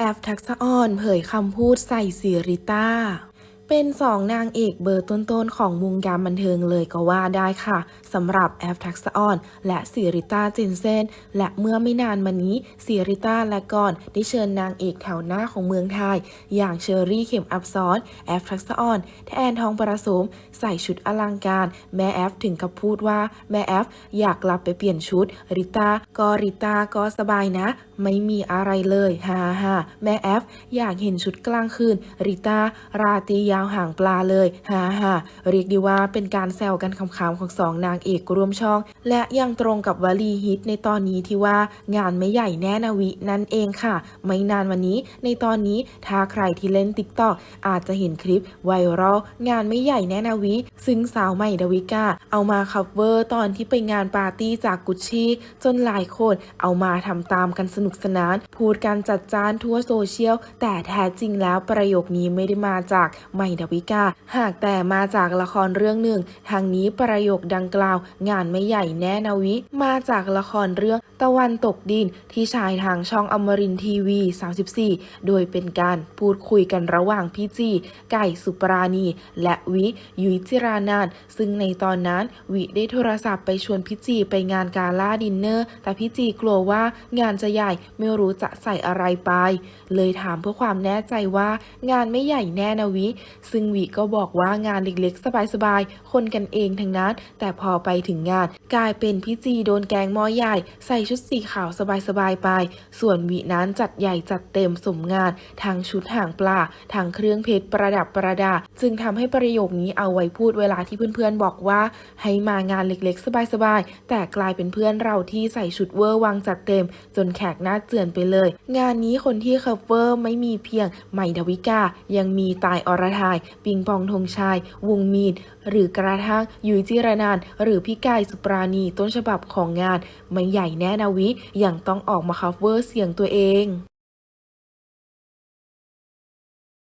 แอฟทักษะอ่อนเผยคำพูดใส่สิริต้า เป็นสองนางเอกเบอร์ต้นๆของวงการบันเทิงเลยก็ว่าได้ค่ะสำหรับแอฟทักษะอ่อนและสิริต้าเจนเซนและเมื่อไม่นานมานี้สิริต้าและก่อนได้เชิญนางเอกแถวหน้าของเมืองไทย อย่างเชอรี่เข็มอับซ้อนแอฟทักษะอ่อนแทนทองประสม ใส่ชุดอลังการ แม่แอฟถึงกับพูดว่าแม่แอฟอยากกลับไปเปลี่ยนชุดริต้าก็ริต้าก็สบายนะ ไม่มีอะไรเลยฮ่าฮ่าแม่แอฟ อยากเห็นชุดกลางคืน ริต้าราตรียาวห่างปลาเลยฮ่าฮ่าเรียกได้ว่าเป็นการแซวกันคำๆของสองนางเอกร่วมช่อง และยังตรงกับวลีฮิตในตอนนี้ที่ว่างานไม่ใหญ่แน่นาวินั่นเองค่ะ ไม่นานวันนี้ ในตอนนี้ถ้าใครที่เล่นติ๊กต็อกอาจจะเห็นคลิปไวรัลงานไม่ใหญ่แน่นาวิ ซึ่งสาวใหม่ดาวิกาเอามาคัฟเวอร์ตอนที่ไปงานปาร์ตี้จากกุชชี่จนหลายคนเอามาทำตามกันสนุกสนาน พูดกันจัดจ้านทั่วโซเชียล แต่แท้จริงแล้วประโยคนี้ไม่ได้มาจากใหม่ดาวิกา หากแต่มาจากละครเรื่องหนึ่ง ทางนี้ประโยคดังกล่าว งานไม่ใหญ่แน่นาวิ มาจากละครเรื่องตะวันตกดินที่ฉายทางช่องอมรินทีวี 34 โดยเป็นการพูดคุยกันระหว่างพี่จีไก่สุปราณี และวิยุยจิรานาน ซึ่งในตอนนั้นวิได้โทรศัพท์ไปชวนพี่จีไปงานกาล่าดินเนอร์ แต่พี่จีกลัวว่างานจะใหญ่ไม่รู้จะใส่อะไรไป เลยถามเพื่อความแน่ใจว่างานไม่ใหญ่แน่นะวิ ซึ่งวิก็บอกว่างานเล็กๆ สบายๆ คนกันเองทั้งนั้น แต่พอไปถึงงาน กลายเป็นพี่จีโดนแกงมอใหญ่ ใส่ชุดสีขาวสบายๆไป ส่วนวินั้นจัดใหญ่จัดเต็มสมงานทั้งชุดหางปลาทั้งเครื่องเพชรประดับประดา จึงทำให้ประโยคนี้เอาไว้พูดเวลาที่เพื่อนๆบอกว่า ให้มางานเล็กๆ สบายๆ แต่กลายเป็นเพื่อนเราที่ใส่ชุดเวอร์วังจัดเต็ม จนแขกน้าเจือนไปเลย งานนี้คนที่คัฟเวอร์ไม่มีเพียงใหม่ดาวิกา ยังมีตายอรทายปิงปองธงชัยวงมีด หรือกระทั่งยุยจิรนานหรือพี่กายสุปราณีต้นฉบับของงาน ไม่ใหญ่แน่นาวิยังต้องออกมาคัฟเวอร์เสียงตัวเอง